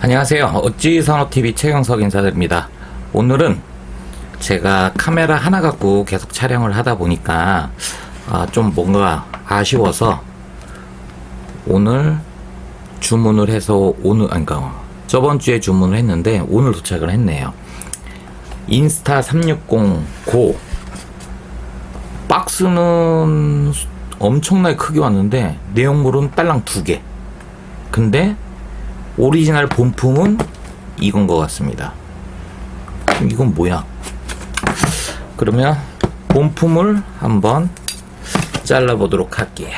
안녕하세요. 어찌 산업TV 최경석 인사드립니다. 오늘은 제가 카메라 하나 갖고 계속 촬영을 하다 보니까 아, 좀 뭔가 아쉬워서 오늘 주문을 해서 오늘 아니 그러니까 저번 주에 주문을 했는데 오늘 도착을 했네요. 인스타 360 고 박스는 엄청나게 크게 왔는데 내용물은 딸랑 두 개. 근데 오리지널 본품은 이건 것 같습니다. 이건 뭐야? 그러면 본품을 한번 잘라보도록 할게요.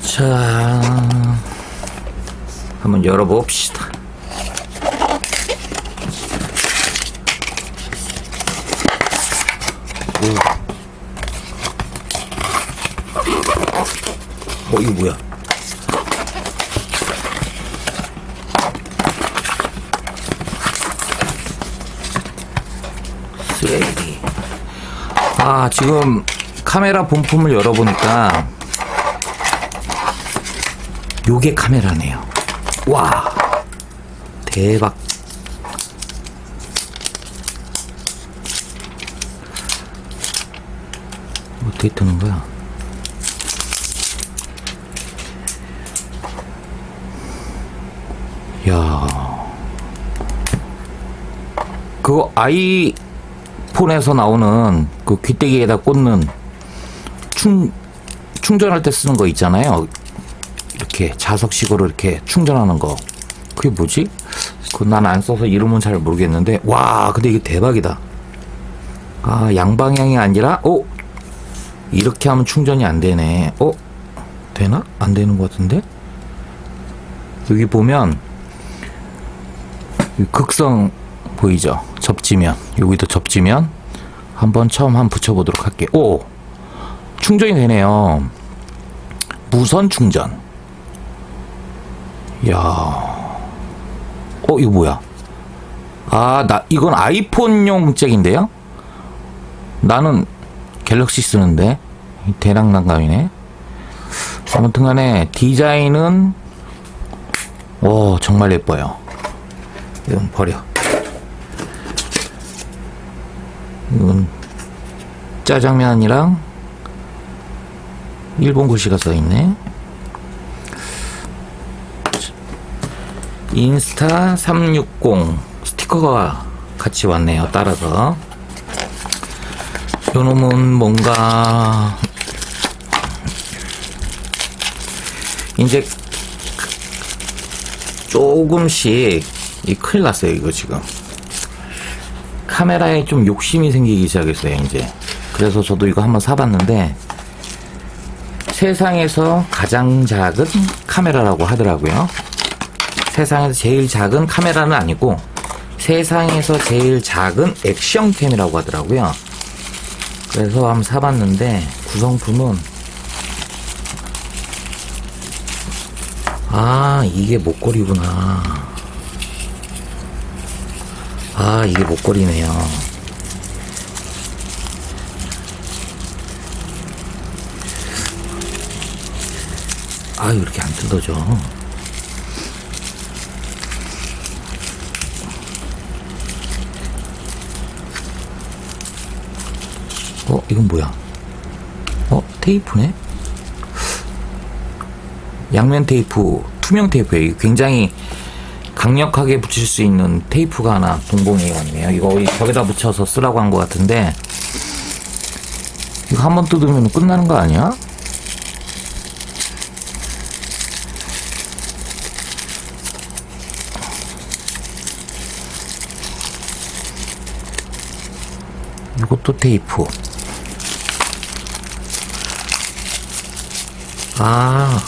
자, 한번 열어봅시다. 이거 뭐야? 쓰레기. 아, 지금 카메라 본품을 열어보니까 요게 카메라네요. 와, 대박. 어떻게 뜨는 거야? 야. 그거 아이폰에서 나오는 그 귀때기에다 꽂는 충 충전할 때 쓰는 거 있잖아요. 이렇게 자석식으로 이렇게 충전하는 거. 그게 뭐지? 그 난 안 써서 이름은 잘 모르겠는데 와, 근데 이게 대박이다. 아, 양방향이 아니라 어? 이렇게 하면 충전이 안 되네. 어? 되나? 안 되는 것 같은데? 여기 보면 이 극성 보이죠? 접지면 여기도 접지면 한번 처음 한 붙여보도록 할게요. 오 충전이 되네요. 무선 충전. 야, 어 이거 뭐야? 아 나 이건 아이폰용 잭인데요? 나는 갤럭시 쓰는데 대량 난감이네. 아무튼간에 디자인은 오 정말 예뻐요. 이건 버려. 이건 짜장면이랑 일본 글씨가 써 있네. 인스타 360 스티커가 같이 왔네요. 따라서. 요 놈은 뭔가 이제 조금씩 이 큰일 났어요 이거 지금. 카메라에 좀 욕심이 생기기 시작했어요 이제. 그래서 저도 이거 한번 사봤는데 세상에서 가장 작은 카메라라고 하더라고요. 세상에서 제일 작은 카메라는 아니고 세상에서 제일 작은 액션캠이라고 하더라고요. 그래서 한번 사봤는데 구성품은 아 이게 목걸이구나 아 이게 목걸이네요. 아유 이렇게 안 뜯어져. 어 이건 뭐야? 어 테이프네? 양면 테이프 투명 테이프예요. 굉장히 강력하게 붙일 수 있는 테이프가 하나 동봉해 왔네요. 이거 벽에다 붙여서 쓰라고 한 것 같은데 이거 한 번 뜯으면 끝나는 거 아니야? 이것도 테이프. 아,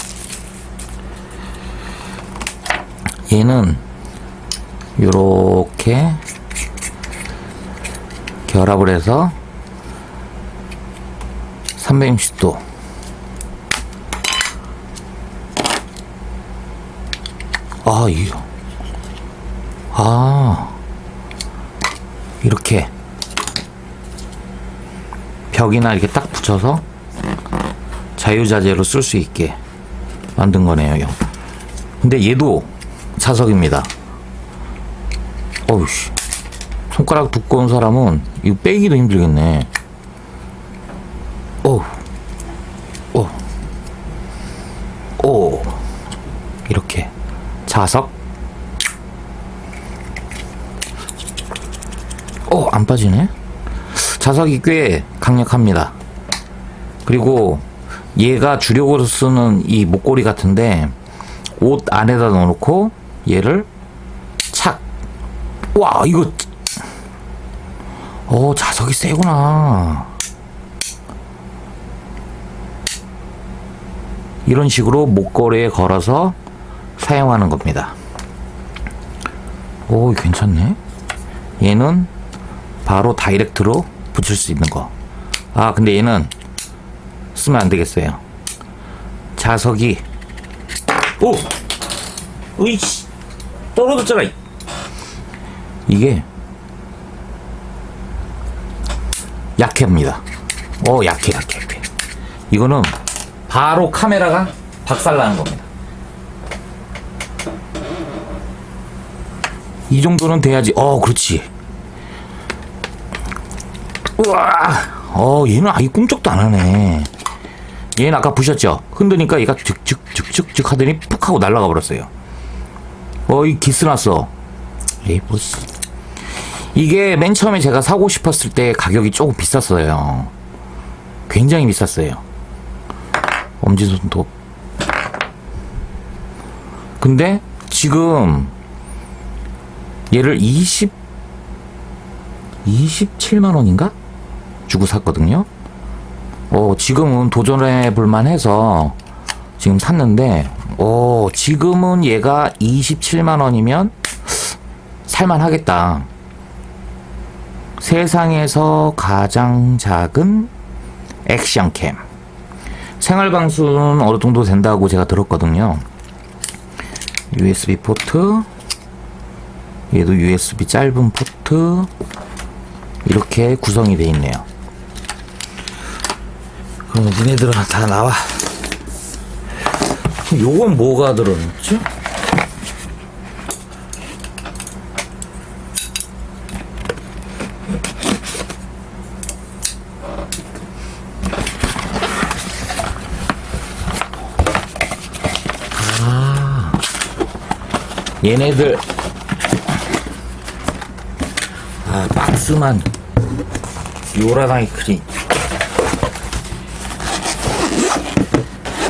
얘는 요렇게 결합을 해서 360도 아, 이거 아 이렇게 벽이나 이렇게 딱 붙여서 자유자재로 쓸 수 있게 만든 거네요. 형. 근데 얘도 자석입니다. 어우씨. 손가락 두꺼운 사람은 이거 빼기도 힘들겠네. 오. 오. 오. 이렇게. 자석. 어, 안 빠지네? 자석이 꽤 강력합니다. 그리고 얘가 주력으로 쓰는 이 목걸이 같은데 옷 안에다 넣어놓고 얘를 착. 와, 이거. 어, 자석이 세구나. 이런 식으로 목걸이에 걸어서 사용하는 겁니다. 오, 괜찮네. 얘는 바로 다이렉트로 붙일 수 있는 거. 아, 근데 얘는 쓰면 안 되겠어요. 자석이 오! 으이씨! 떨어졌잖아! 이. 이게 약해합니다. 어, 약해, 약해, 약해. 이거는 바로 카메라가 박살나는 겁니다. 이 정도는 돼야지. 어, 그렇지. 우와! 어, 얘는 아예 꿈쩍도 안 하네. 얘는 아까 부셨죠? 흔드니까 얘가 즉즉 즉즉즉 하더니 푹 하고 날아가 버렸어요. 어이 기스 났어. 에이 뭐 씨. 이게 맨 처음에 제가 사고 싶었을 때 가격이 조금 비쌌어요. 굉장히 비쌌어요. 엄지손톱. 근데 지금 얘를 20 27만 원인가 주고 샀거든요. 어, 지금은 도전해 볼만 해서 지금 샀는데, 어, 지금은 얘가 27만 원이면 살만 하겠다. 세상에서 가장 작은 액션캠. 생활방수는 어느 정도 된다고 제가 들었거든요. USB 포트, 얘도 USB 짧은 포트, 이렇게 구성이 되어 있네요. 그럼 니네들은 다 나와. 요건 뭐가 들어있지? 아, 얘네들. 아 박스만. 요라당이 크니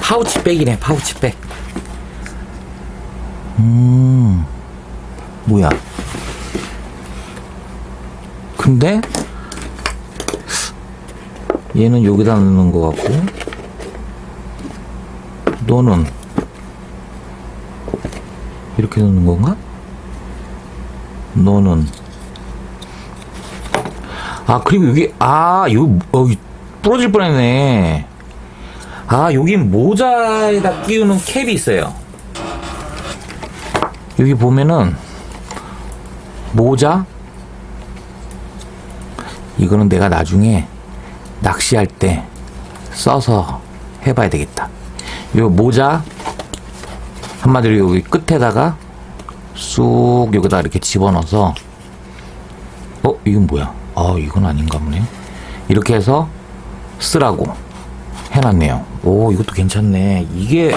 파우치백이네 파우치백. 음 뭐야? 근데 얘는 여기다 넣는 것 같고 너는 이렇게 넣는 건가? 너는. 아 그리고 여기 아 여기 어, 이 부러질 뻔했네 아 여기 모자에다 끼우는 캡이 있어요. 여기 보면은 모자? 이거는 내가 나중에 낚시할 때 써서 해봐야 되겠다. 요 모자 한마디로 여기 끝에다가 쑥 여기다 이렇게 집어넣어서 어 이건 뭐야? 아 이건 아닌가 보네. 이렇게 해서 쓰라고 해놨네요 오 이것도 괜찮네. 이게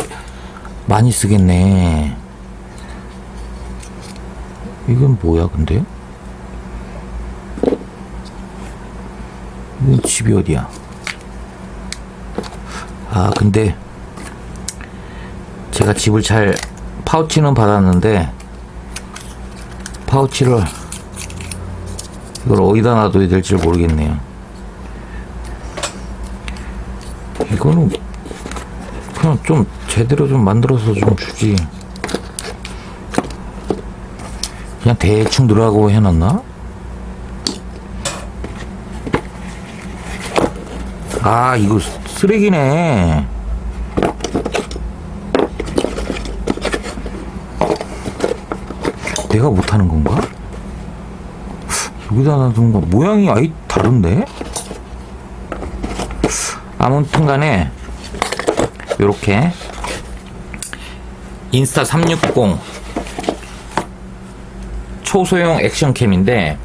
많이 쓰겠네. 이건 뭐야 근데? 이건 집이 어디야? 아 근데 제가 집을 잘 파우치는 받았는데 파우치를 이걸 어디다 놔둬야 될지 모르겠네요. 이거는 그냥 좀 제대로 좀 만들어서 좀 주지. 그냥 대충 들어가고 해놨나? 아 이거 쓰레기네. 내가 못하는 건가? 여기다 놔두는 거 모양이 아예 다른데? 아무튼 간에 요렇게 인스타 360 초소형 액션캠인데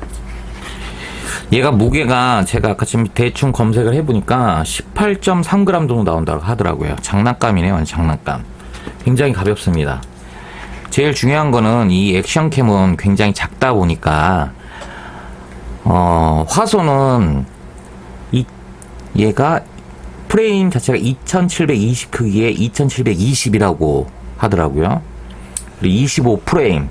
얘가 무게가 제가 아까 지금 대충 검색을 해보니까 18.3g 정도 나온다고 하더라고요. 장난감이네요, 장난감. 굉장히 가볍습니다. 제일 중요한 거는 이 액션캠은 굉장히 작다 보니까 어, 화소는 이 얘가 프레임 자체가 2720 크기에 2720이라고 하더라고요. 그리고 25 프레임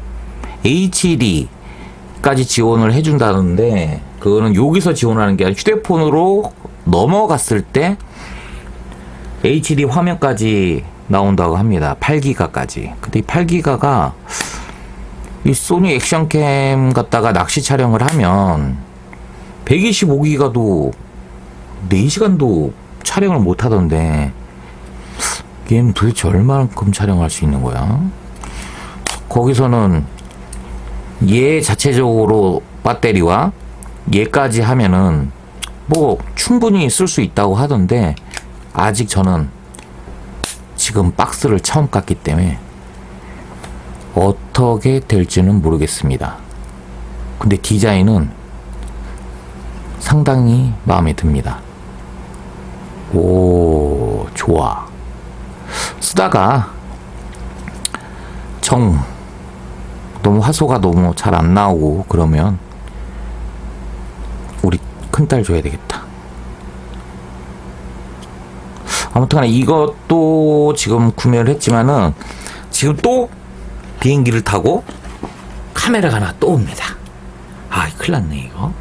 HD까지 지원을 해준다는데 그거는 여기서 지원하는 게 아니라 휴대폰으로 넘어갔을 때 HD 화면까지 나온다고 합니다. 8기가까지. 근데 이 8기가가 이 소니 액션캠 갖다가 낚시 촬영을 하면 125기가도 4시간도 촬영을 못 하던데 얘는 도대체 얼마만큼 촬영할 수 있는 거야? 거기서는 얘 자체적으로 배터리와 얘까지 하면은 뭐 충분히 쓸 수 있다고 하던데 아직 저는 지금 박스를 처음 깠기 때문에 어떻게 될지는 모르겠습니다. 근데 디자인은 상당히 마음에 듭니다. 오, 좋아. 쓰다가 정 너무 화소가 너무 잘 안 나오고 그러면 우리 큰딸 줘야 되겠다. 아무튼 이것도 지금 구매를 했지만은 지금 또 비행기를 타고 카메라가 하나 또 옵니다. 아, 큰일 났네, 이거.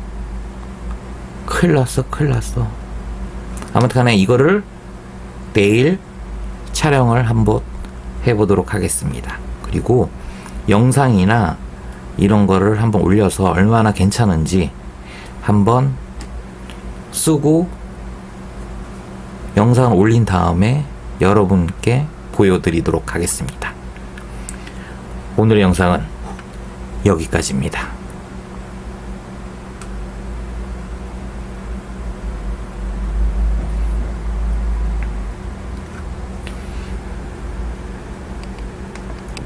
큰일 났어, 큰일 났어. 아무튼 간에 이거를 내일 촬영을 한번 해보도록 하겠습니다. 그리고 영상이나 이런 거를 한번 올려서 얼마나 괜찮은지 한번 쓰고 영상을 올린 다음에 여러분께 보여드리도록 하겠습니다. 오늘의 영상은 여기까지입니다.